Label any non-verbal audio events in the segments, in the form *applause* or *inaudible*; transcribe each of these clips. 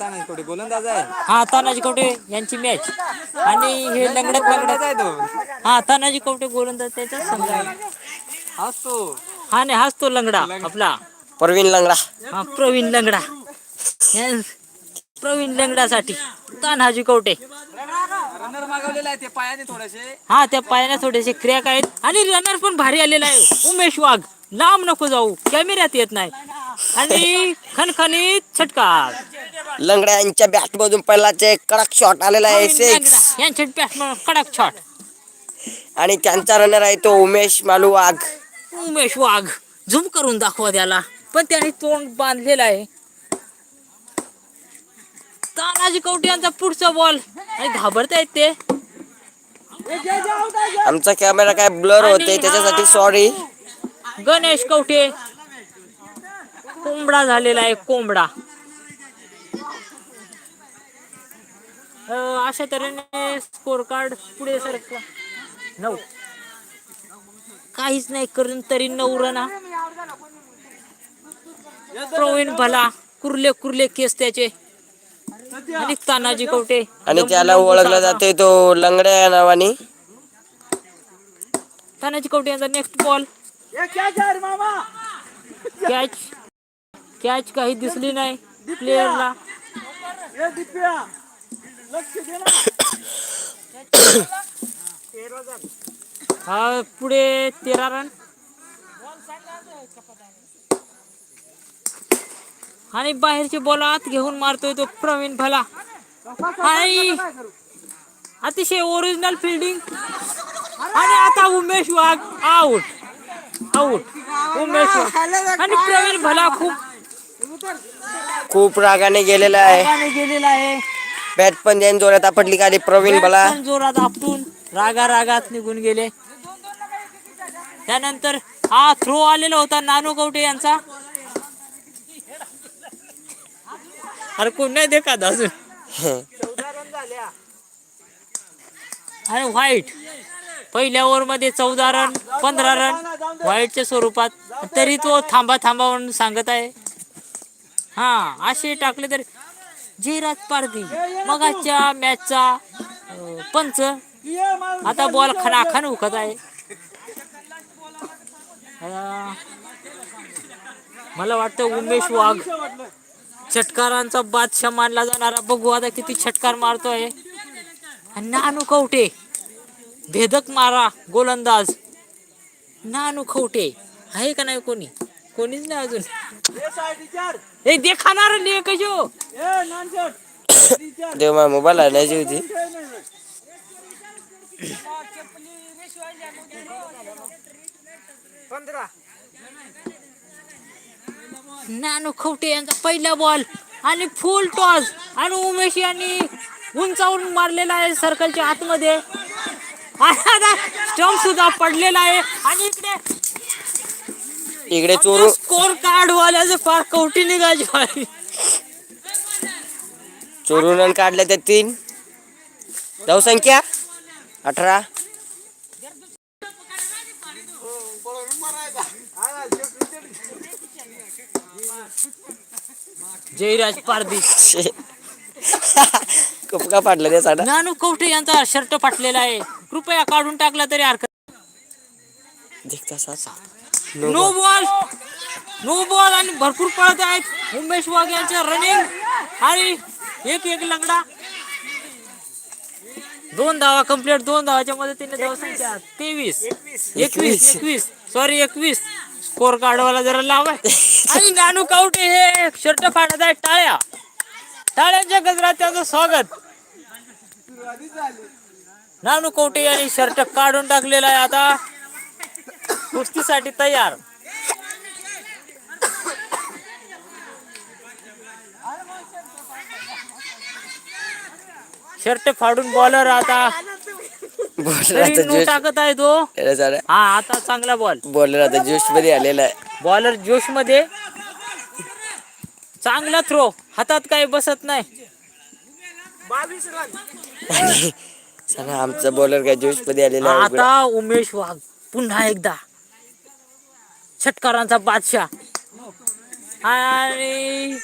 तानाजी कोटे गोलंदाज आहे. हा तानाजी कवटे यांची मॅच आणि हे लंगडत लंगडत गोलंदाज आहे तो. हा तानाजी कवटे गोलंदाज त्याच्या संघ आहे. हाच तो. हा नाही हाच तो लंगडा आपला. परवीन लंगडा. हा प्रवीण लंगडा. या- प्रवीण लंगडासाठी. तानाजी कवटे रनर मागवलेला आहे ते पायाने थोडेसे. हा त्या पायाने थोडेसे क्रॅक आहेत. आणि रनर पण भारी आलेला आहे. उमेश वाघ लांब नको जाऊ. कॅमेऱ्यात येत नाही. आणि खणखणीत छटकार. लंगड्या यांच्या बॅट मधून पहिलाच एक कडक शॉट आलेला आहे सिक्स बॅट्समन कडक शॉट आणि त्यांचा रनर आहे तो उमेश मालू वाघ. उमेश वाघ झूम करून दाखवा त्याला. पण त्याने तोंड बांधलेलं आहे. तानाजी कवटे यांचा पुढचा बॉल आणि घाबरतायत ते. आमचा कॅमेरा काय ब्लर होते त्याच्यासाठी सॉरी गणेश कवठे कोंबडा झालेला आहे कोंबडा. अं, अशा तऱ्हेने स्कोर कार्ड पुढे सरकवा नऊ. काहीच नाही करून तरी नऊ रना प्रवीण भला कुर्ले कुर्ले केस त्याचे. आणि तानाजी कवटे आणि त्याला ओळखला जाते तो लंगड्या या नावाने. तानाजी कवटे यांचा नेक्स्ट बॉल कॅच कॅच काही दिसली नाही प्लेअरला. हा पुढे तेरा रन. आणि बाहेरचे बॉल आत घेऊन मारतोय तो प्रवीण भला. आणि अतिशय ओरिजिनल फिल्डिंग आणि आता उमेश वाघ आउट आउट उमेश वाघ. आणि प्रवीण भला खूप खूप रागाने गेलेला आहे. रागाने गेलेला आहे. बॅट पण ज्यांनी जोरात. आपटली का प्रवीण बला पण जोरात आपटून रागा रागात निघून गेले. त्यानंतर हा थ्रो आलेला होता नानू कवटे यांचा. अरे कोण नाही देखा अजून? आणि व्हाईट. पहिल्या ओव्हरमध्ये चौदा रन पंधरा रन व्हाईटच्या स्वरूपात. तरी तो थांबा थांबा म्हणून सांगत आहे. हा असे टाकले तर जयराज पारधी मगाच्या मॅचचा पंच. आता बॉल खणाखण उखत आहे. मला वाटतं उमेश वाघ षटकारांचा बादशाह मानला जाणारा. बघू आता किती षटकार मारतोय. आणि नानू कवटे. भेदक मारा गोलंदाज. नानू खवटे आहे का नाही कोणी? कोणीच नाही अजून. ए देखाणार ले कशो तेव्हा मोबाईल आणायची होती. नानू खवटे यांचा पहिला बॉल आणि फुल टॉस आणि उमेश यांनी उंचावरून मारलेला आहे सर्कलच्या आतमध्ये. स्टंप सुद्धा पडलेला आहे. आणि इकडे इकडे चोरू. स्कोर कार्ड वाल्याचं फार कवटी निघायची आहे. चोरून रन काढले ते तीन. धावसंख्या अठरा. जयराज पारदी *laughs* कपका पाडला त्या साडा. नानू कवठे यांचा शर्ट फाटलेला आहे. कृपया काढून टाकला तरी हरकत देखता नो बॉल नो बॉल आणि भरपूर पळत आहेत. उमेश वाघ यांच्या रनिंग आणि एक एक लंगडा. दोन धावा कंप्लीट दोन धावाच्या मदतीने धावसंख्या तेवीस. एकवीस. एकवीस सॉरी एकवीस. स्कोर कार्डवाला जरा लावाय आणि नानू कावटे हे शर्ट फाडत आहेत. टाळ्या. टाळ्यांच्या गजरात त्याचं स्वागत. नानू कवटे यांनी शर्ट काढून टाकलेला आहे आता. कुस्तीसाठी तयार. शर्ट फाडून बॉलर आता. टाकत आहे तो. हा आता चांगला बॉल बॉलर आता जोशमध्ये आलेला आहे. बॉलर जोशमध्ये चांगला थ्रो हातात काही बसत नाही. सांगा आमचा बॉलर काय जोशमध्ये आलेला आहे. आता उमेश वाघ. पुन्हा एकदा. षटकारांचा बादशाह. आणि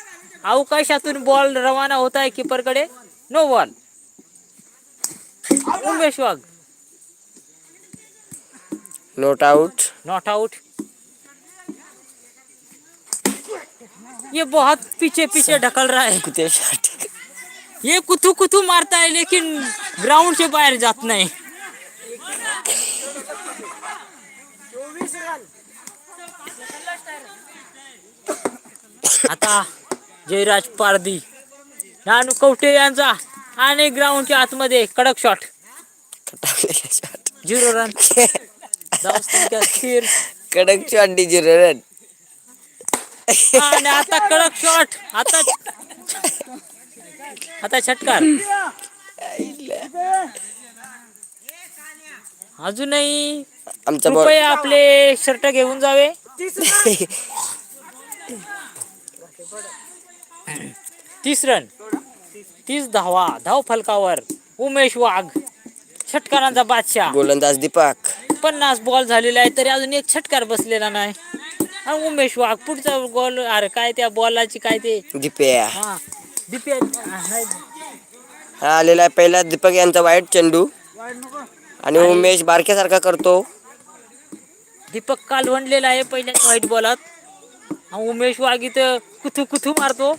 अवकाशातून बॉल रवाना होत आहे किपरकडे no ball Umesh Wagh. Not out not out ये बहुत पीछे पीछे ढकल रहा है। कुठे शॉट। ये कुथू कुथू मारता है लेकिन ग्राउंड से बाहेर जात नाही। आता जयराज पारदी नानू कवठे यांचा आणि ग्राउंडच्या आतमध्ये कडक शॉट झिरो रन कडक शॉट झिरो रन आणि आता कडक शॉट आता आता षटकार. अजूनही आमचा बॉल कृपया आपले शर्ट घेऊन जावे. तीस रन. तीस धावा. धाव फलकावर. उमेश वाघ. षटकारांचा बादशाह. गोलंदाज दीपक. पन्नास बॉल झालेला आहे तरी अजून एक षटकार बसलेला नाही. आणि उमेश वाघ. पुढचा बॉल अरे काय त्या बॉलाची काय ते? दीपया. हा. दिपे नाही. हा आलेला आहे पहिला. दीपक यांचा वाईट चेंडू. आणि उमेश बारक्यासारखा करतो. दीपक काल वणलेला आहे पहिल्या व्हाईट बॉलात. उमेश वाघ इथं कुथू कुथू मारतो.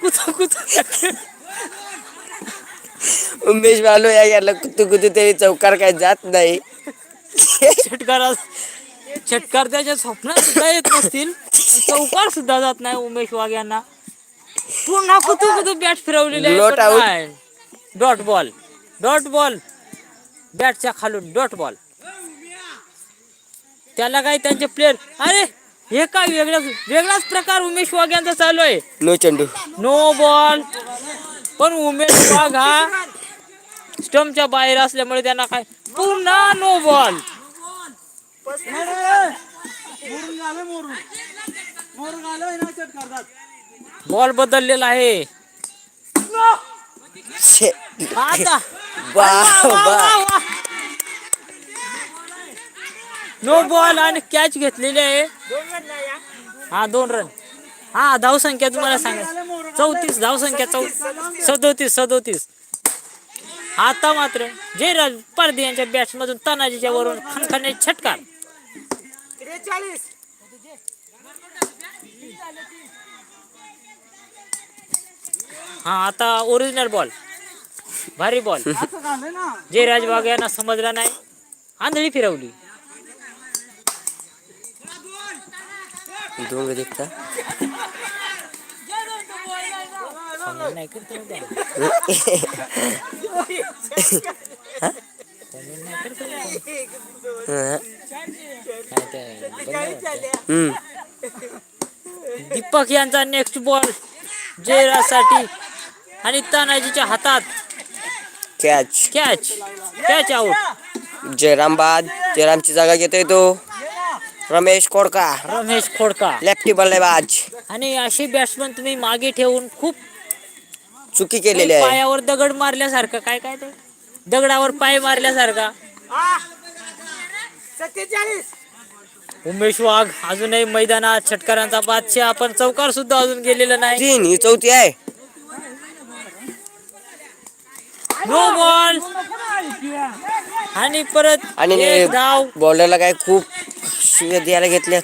कुथू कुथू उमेश बालू या याला कुतू कुतू तरी चौकार काय जात नाही. षटकार षटकार त्याच्या स्वप्नात सुद्धा येत नसतील. चौकार सुद्धा जात नाही उमेश वाघ यांना. पुन्हा कुतू कुतू बॅट फिरवलेली डॉट बॉल डॉट बॉल बॅटच्या खालून डॉट बॉल त्याला काय त्यांचे प्लेअर अरे हे काय वेगळा वेगळाच प्रकार उमेश वाघ यांचा चालू आहे. नो चेंडू. No ball. पण उमेश वाघ हा स्टंपच्या बाहेर असल्यामुळे त्यांना काय पुन्हा नो बॉल. बॉल बदललेला आहे. आता. नो बॉल आणि कॅच घेतलेली आहे. हा दोन रन हा धाव संख्या तुम्हाला सांगा चौतीस धाव संख्या चौ सदोतीस सदोतीस. आता मात्र जयराज पारदी यांच्या मधून तानाजीच्या वरून खनखने छटकार. हा आता ओरिजिनल बॉल भारी बॉल जयराज बाग यांना समजला नाही. आंधळी फिरवली दोन देखता comment नाही करत आहे बा. Comment नाही करत आहे बा. काय ते बंद आहे. हम्म. दीपक यांचा नेक्स्ट बॉल जयराजसाठी आणि तानाजीच्या हातात. Catch catch catch out Jayram बाद जयरामची जागा घेतोय तो. रमेश कोडका. रमेश खोडका लेफ्टी बल्लेबाज. आणि असे बॅट्समन तुम्ही मागे ठेवून खूप चुकी केलेली आहे. पायावर दगड मारल्यासारखं. काय काय ते? दगडावर पाय मारल्यासारखा. उमेश वाघ अजूनही मैदानात. षटकारांचा बादशाह. पण चौकार सुद्धा अजून गेलेला नाही. तीन ही चौथी आहे. नो बॉल आणि परत आणि एक धाव बॉलरला काय खूप शिव्या द्यायला घेतल्यात.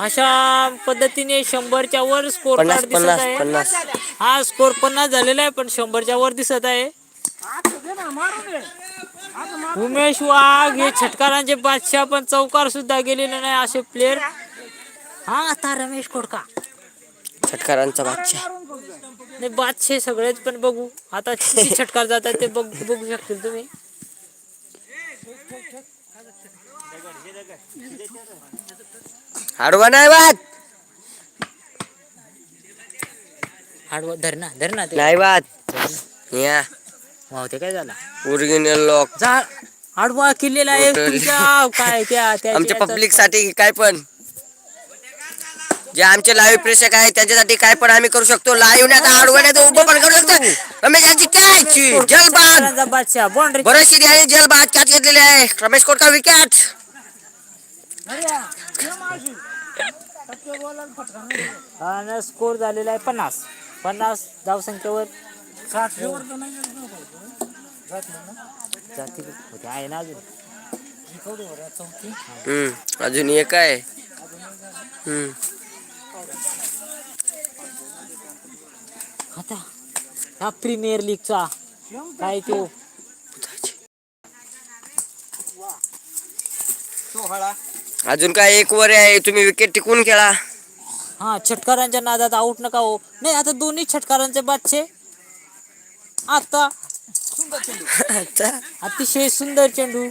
अशा पद्धतीने शंभरच्या वर स्कोर पन्नास दिसत पन्नास आहे. पन्नास. हा स्कोर पन्नास झालेला आहे पण शंभरच्या वर दिसत आहे. उमेश वाघ हे छटकारांचे बादशाह पण चौकार सुद्धा गेलेले नाही असे प्लेअर हा आता रमेश खोडका छटकारांचा बादशाह. नाही बादशे सगळेच पण बघू. आता किती छटकार जातात ते बघ बघू शकतील तुम्ही. आडवा नाही बाद आडवा धर ना धर ना ते. नाही बाद या. वाव ते काय झाला? ओरिजिनल लॉक जा. आडवा किल्लेला आहे. तुमच्या काय त्या आमच्या पब्लिकसाठी काय पण. जे आमचे लाईव्ह प्रेक्षक आहेत त्यांच्यासाठी काय पण आम्ही करू शकतो. लाईव्ह नाही तर उभं पण करू शकतो. रमेश यांची कॅच जलबाद बादशाह बाउंड्री बरेचशी जलबाद कॅच घेतलेली आहे. रमेश कोटका विकेट. आणि स्कोर झालेला आहे पन्नास. पन्नास धावसंख्येवर जाती होते आहे ना अजून. हम्म अजून एक आहे. हम्म. आता हा प्रीमियर लीगचा काय तो? अजून काय एक वर आहे तुम्ही विकेट टिकून खेळा. हा छटकारांच्या नादात आऊट नका हो. नाही आता दोन्ही छटकारांचे बादशे. आता आता? अतिशय सुंदर चेंडू.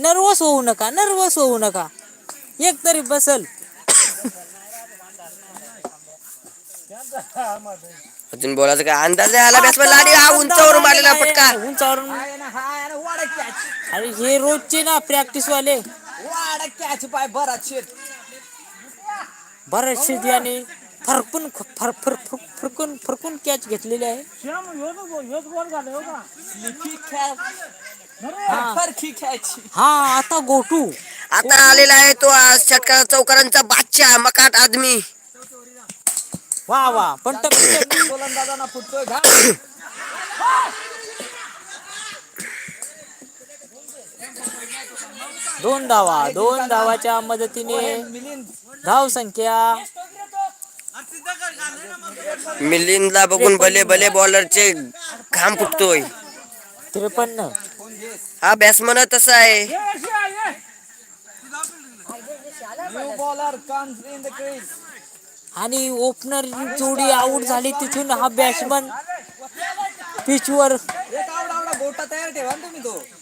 नर्वस होऊ नका नर्वस होऊ नका. एक तरी बसल. अजून बोलायचं काय? अंदाज नाही आला बॅट्समॅन लाडी हा उंचावर मारलेला पटका उंचावरून. हा वाडा कॅच अरे हे रोजचे ना प्रॅक्टिस वाले वाडा कॅच पाय बराच शेत बरेचसे याने फरकून फर फर फर- फरकून फरकून कॅच घेतलेले आहे. कॅच हा. कॅच हा आता गोटू. आता आलेला आहे तो आज षटकार चौकारांचा बादशाह मकाट आदमी. वा वा. पण टप्पी गोलंदाजांना फुटतोय घाम दोन धावा दोन धावाच्या मदतीने मिलिंद धाव संख्या मिलिंदला बघून भले भले बॉलरचे घाम फुटतोय. त्रेपन्न. हा बॅट्समन तसा आहे. New bowler comes in the crease आणि ओपनर जोडी आऊट झाली. तिथून हा बॅट्समन पिचवर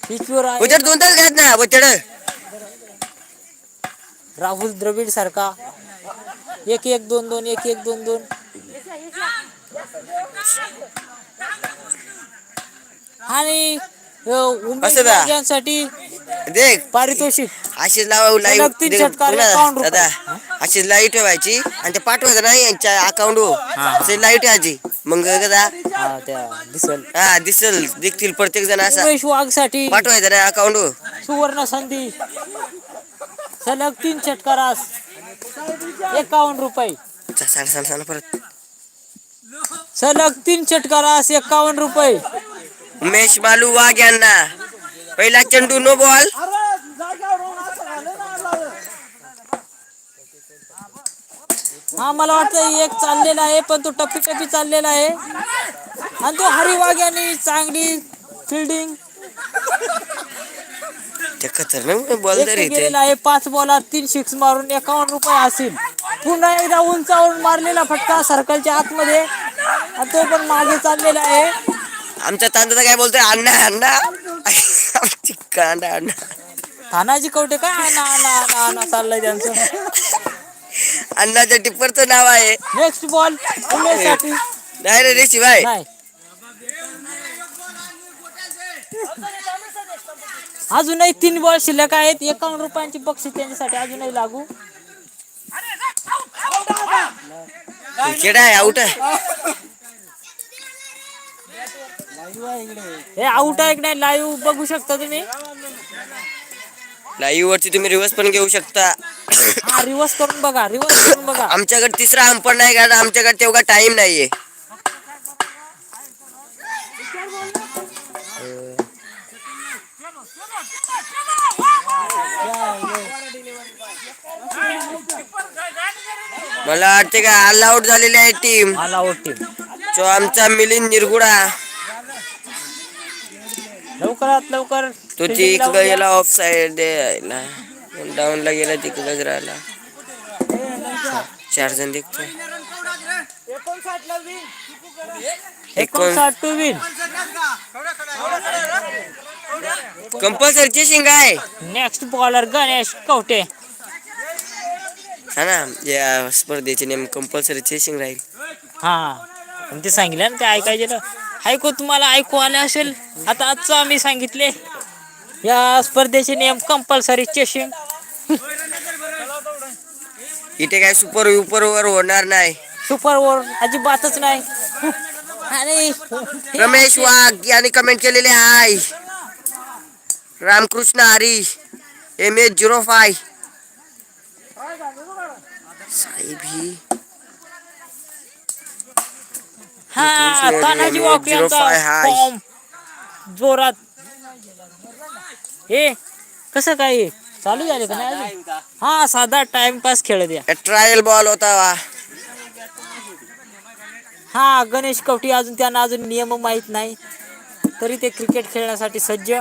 पिचवर उचड दोन तास घ्यात ना उचड. राहुल द्रविड सारखा. एक एक दोन दोन एक एक दोन दोन. आणि उमेश? यांसाठी देख. पारितोषिक. अशीच लाव लाईव्ह षटकार, एकावन्न रुपये. दादा अशीच लाईव्ह ठेवायची आणि ते पाठवायचं नाही यांच्या अकाउंट असे लाईव्ह ठेवायची. मग कदा हा त्या दिसल. हा दिसल. दिसतील प्रत्येक जण असा. उमेश वाघसाठी. पाठवायचं नाही अकाउंट सुवर्ण संधी. सलग तीन षटकारास एकावन्न रुपये. सांग सांग सांग परत. सलग तीन षटकारास एकावन्न रुपये. उमेश बालू वाघ यांना. पहिला चेंडू नो बॉल. हा मला वाटतं एक चाललेला आहे पण तो टप्पी टप्पी चाललेला आहे. आणि तो हरिवाग यांनी चांगली फिल्डिंग ते खतरनाक बॉल तरी इथे गेलेला आहे पाच बॉलात तीन सिक्स मारून एकावन्न रुपये असेल. पुन्हा एकदा उंचावरून मारलेला फटका सर्कलच्या आतमध्ये. आणि तो पण मागे चाललेला आहे. आमच्या तांदळा काय बोलतोय? अण्णा अण्णा. आमची कांदा अण्णा. तानाजी कवटे काय? आणा आणा आणा आणा चाललंय त्यांचं. अण्णाच्या टिप्परचं नाव आहे. नेक्स्ट बॉल उमेशसाठी नाही रे रे शिवाय नाही. अजूनही तीन बॉल शिल्लक आहेत. एकावन्न रुपयांची बक्षीस त्यांच्यासाठी अजूनही लागू. विकेट आहे आउट आहे. हे आउट आहे की नाही? लाईव्ह बघू शकता तुम्ही. लाईव्ह वरती तुम्ही रिव्हर्स पण घेऊ शकता. हा रिवर्स करून बघा रिवर्स करून बघा. आमच्याकडे तिसरा अंपर नाही कारण आमच्याकडे तेवढा टाइम नाहीये. मला वाटते का ऑल आउट झालेली आहे टीम ऑल आउट टीम तो आमचा मिलिंद निरगुडा. लवकरात लवकर तो तिकडं. गेला ऑफ साइड डाऊन ला गेला तिकडच राहिला. चार जण दिखतो एकोणसाठ टू विन कंपल्सरी चेसिंग आहे. Next bowler Ganesh Kawate. हा ना या स्पर्धेचे नेम कंपल्सरी चेसिंग राहील हा. पण ते सांगितलं ना ते ऐकायचे ना. ऐकू तुम्हाला ऐकू आले असेल? आता आजचं आम्ही सांगितले. या स्पर्धेचे नियम कंपल्सरी चेशिंग इथे काय सुपर विपर वर होणार नाही. सुपर ओव्हर अजिबातच नाही. आणि रमेश वाघ यांनी कमेंट केलेले आहे. Ramkrishna Hari M H zero five साहेब ही हा तानाजी zero वाकू यांचा. फॉर्म जोरात. हे कसं काय? चालू झाले का नाही? हा साधा टाइमपास खेळत या ट्रायल बॉल होता वा. हा गणेश कवटी अजून त्यांना अजून नियम माहीत नाही. तरी ते क्रिकेट खेळण्यासाठी सज्ज.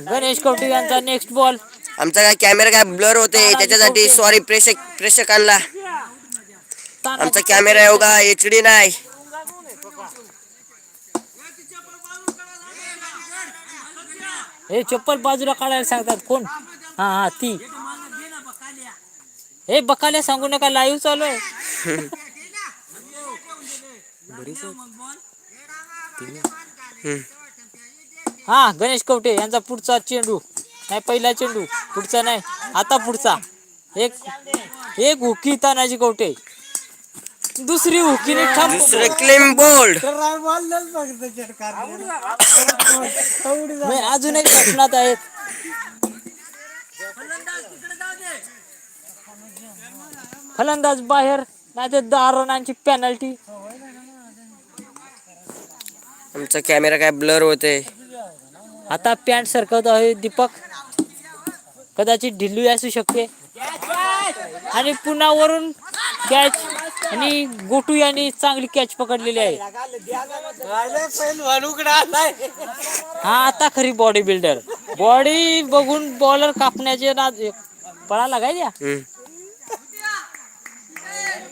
गणेश कवटी यांचा नेक्स्ट बॉल आमचा काय कॅमेरा काय ब्लर होते त्याच्यासाठी सॉरी प्रेक्षक प्रेक्षकांना. आमचा कॅमेरा एवढा एच डी नाही. हे चप्पल बाजूला काढायला सांगतात कोण? हा हा ती. हे बकाल्या सांगू नका लाईव्ह चालू आहे. हा गणेश कवटे यांचा पुढचा चेंडू. नाही पहिला चेंडू पुढचा नाही आता पुढचा. एक एक हुकी तानाजी कवटे. दुसरी हुकीने दुसरं क्लेम बोल्ड नाही, अजूनही प्रश्नात आहेत. फलंदाज बाहेर नाही तर दहा रनांची पेनल्टी आमचा कॅमेरा काय ब्लर होते आता पॅन्ट सरकवत आहे दीपक. कदाचित ढिल्ली असू शकते. आणि पुन्हा वरून कॅच आणि गोटू यांनी चांगली कॅच पकडलेली आहे. हा आता खरी बॉडी बिल्डर बॉडी बघून बॉलर कापण्याचे नाद पळाला काय द्या.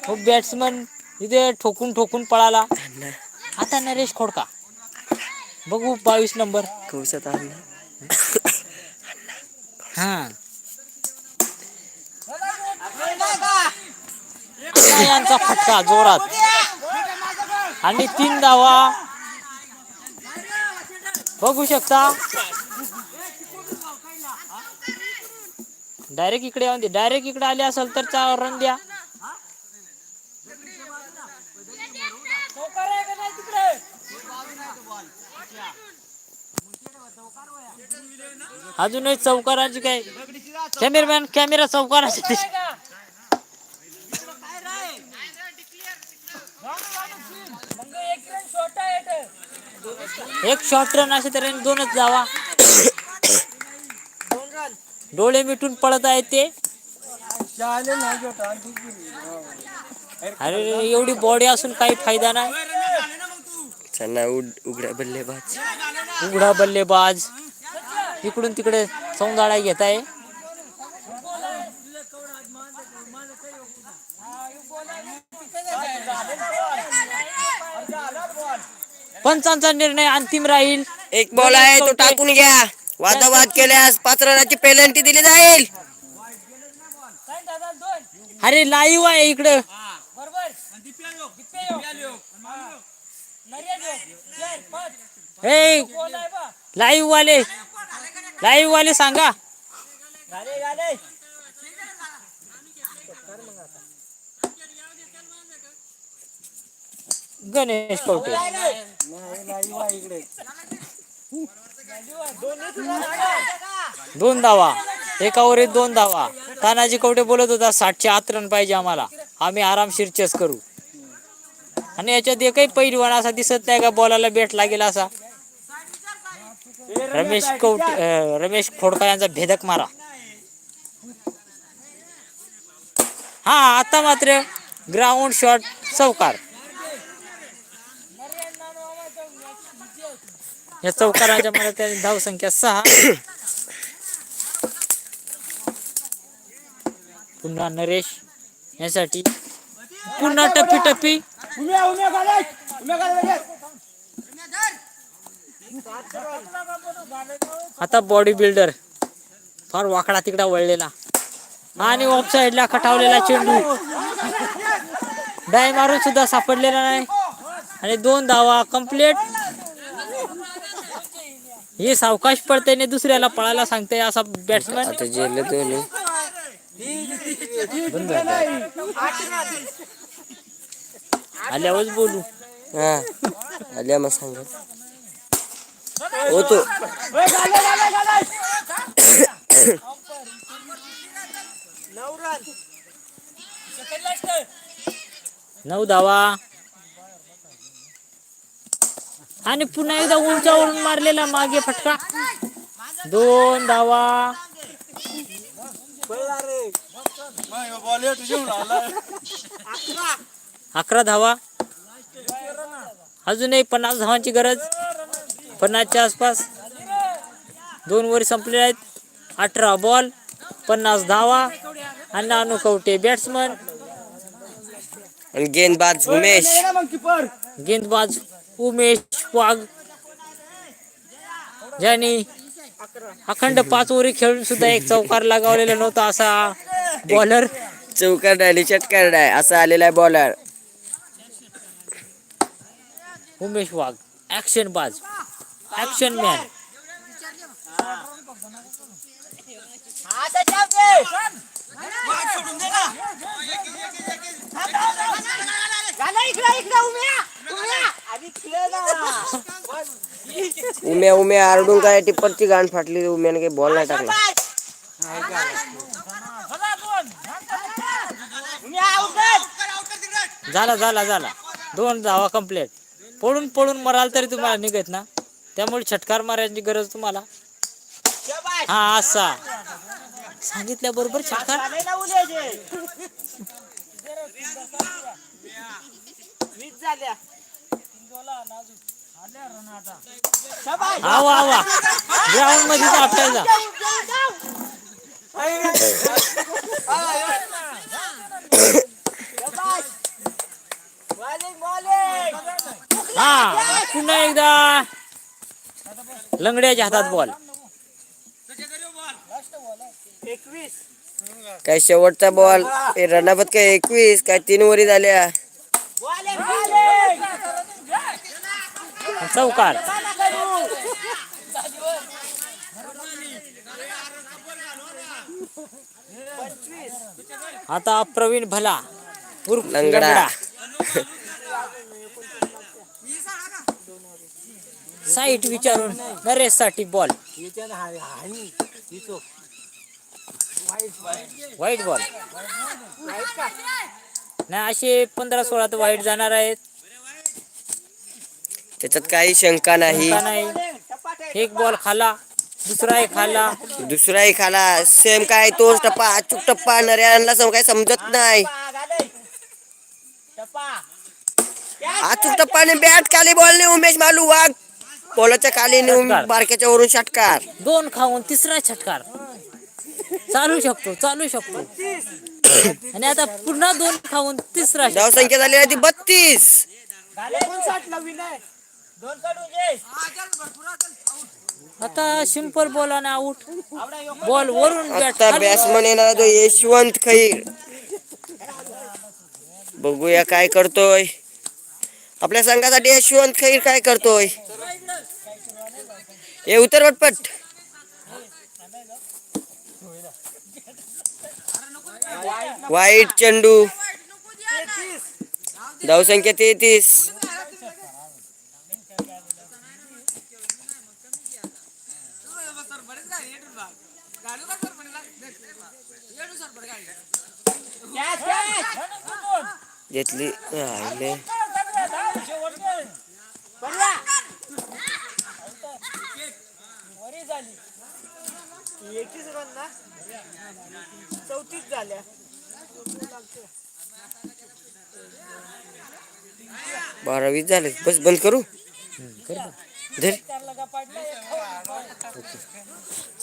हो बॅट्समन इथे ठोकून ठोकून पळाला. आता नरेश खोडका. बघू बावीस नंबर. हा आता यांचा फटका जोरात. आणि तीन धावा. बघू शकता. डायरेक्ट इकडे येऊन दे. डायरेक्ट इकडे आले असेल तर चार रन द्या. अजूनही चौकाराची काय? कॅमेरामॅन कॅमेरा चौकाराची एक शॉर्ट रन असे तर दोनच जावा. डोळे मिटून पळत आहेत ते. अरे एवढी बॉडी असून काही फायदा नाही. उड- उघड्या बल्लेबाज. उघडा बल्लेबाज. इकडून तिकडे सौंदाळा घेत आहे. पंचांचा निर्णय अंतिम राहील. एक बॉल आहे तो टाकून घ्या. वादावाद केल्यास पाच रनाची पेनल्टी दिली जाईल. अरे लाईव्ह आहे इकडं. हे लाईव्ह वाले. लाईव्ह वाले सांगा. गणेश कवटे. दोन धावा एका ओव्हरीत दोन धावा तानाजी कवटे बोलत होता साठशे आत रन पाहिजे आम्हाला. आम्ही आरामशीर चेस करू. आणि याच्यात एकही पैलवान असा दिसत नाही का बॉलाला बेट लागेल असा. रमेश कवटे रमेश खोडका यांचा भेदक मारा. हा आता मात्र ग्राउंड शॉट चौकार या चौकाराच्या मला त्या धाव संख्या सहा. पुन्हा नरेश यासाठी. पुन्हा टप्पी टप्पी. आता बॉडी बिल्डर फार वाकडा तिकडा वळलेला. आणि ऑफ साइडला खटावलेला चेंडू. डाय मारून सुद्धा सापडलेला नाही. आणि दोन धावा कंप्लीट हे सावकाश पडते दुसऱ्याला पळायला सांगते असा बॅट्समॅन आता जेल दोन्ही आल्यावरच बोलू. हा. आल्या मग सांगत होतो नऊ धावा. आणि पुन्हा एकदा उंचावरून मारलेला मागे फटका. दोन धावा. अकरा धावा. अजूनही पन्नास धावांची गरज. पन्नासच्या आसपास. दोन वर संपले आहेत. अठरा बॉल पन्नास धावा आणि नानू कवटे. बॅट्समन. गेंदबाज उमेश. गेंदबाज उमेश वाघ ज्यांनी अखंड पाच ओव्हरी खेळून सुद्धा एक चौकार लगावलेला नव्हता असा बॉलर चौकार आणि षटकार आहे असा आलेला आहे बॉलर उमेश वाघ ऍक्शन बाज ऍक्शन मॅन इकडे इकडे उम्या उम्या उम्या उम्या आरडून काय टिप्परची गाण फाटली उम्याने काही बॉल नाही टाकला. झाला झाला झाला. दोन धावा कंप्लीट पळून पळून मराल तरी तुम्हाला निघत ना. त्यामुळे छटकार मारायची गरज तुम्हाला. हा असा. सांगितल्याबरोबर छटकार? झाल्या. आवा आवा ग्राउंडमध्ये बॉलिंग हा पुन्हा एकदा लंगड्याच्या हातात बॉल एकवीस. काय शेवटचा बॉल हे रनाबत काय एकवीस काय तीन वरी झाल्या. चौकार. आता प्रवीण भला लंगडा. साईट विचारून नरेशसाठी बॉल वाईट बॉल नाही असे पंधरा सोळा तर वाईट जाणार आहेत. त्याच्यात काही शंका नाही. का नाही. एक बॉल खाला दुसरा एक खाला. दुसराही खाला. सेम काय तोच टप्पा अचूक टप्पा नऱ्यांना सम काय समजत नाही. अचूक टप्पाने बॅट खाली बॉलने उमेश मालू वाघ. बॉलच्या खाली नेऊन षटकार. बारक्याच्या वरून षटकार. दोन खाऊन तिसरा छटकार चालू शकतो चालू शकतो. आणि आता पुन्हा दोन खाऊन तिसरा धाव षटकार. संख्या झाली आहे ती बत्तीस. आता सिंपल बॉल आणि आऊट बॉल वरून बॅट आता बॅट्समन येणार तो यशवंत खैर बघूया काय करतोय आपल्या संघासाठी यशवंत खैर काय करतोय हे उतर पटपट वाईट चेंडू धावसंख्या तेहतीस घेतली राहिले. एकवीस रन ना चौतीस झाल्या बारावीस झाले. बस बंद करू? धर.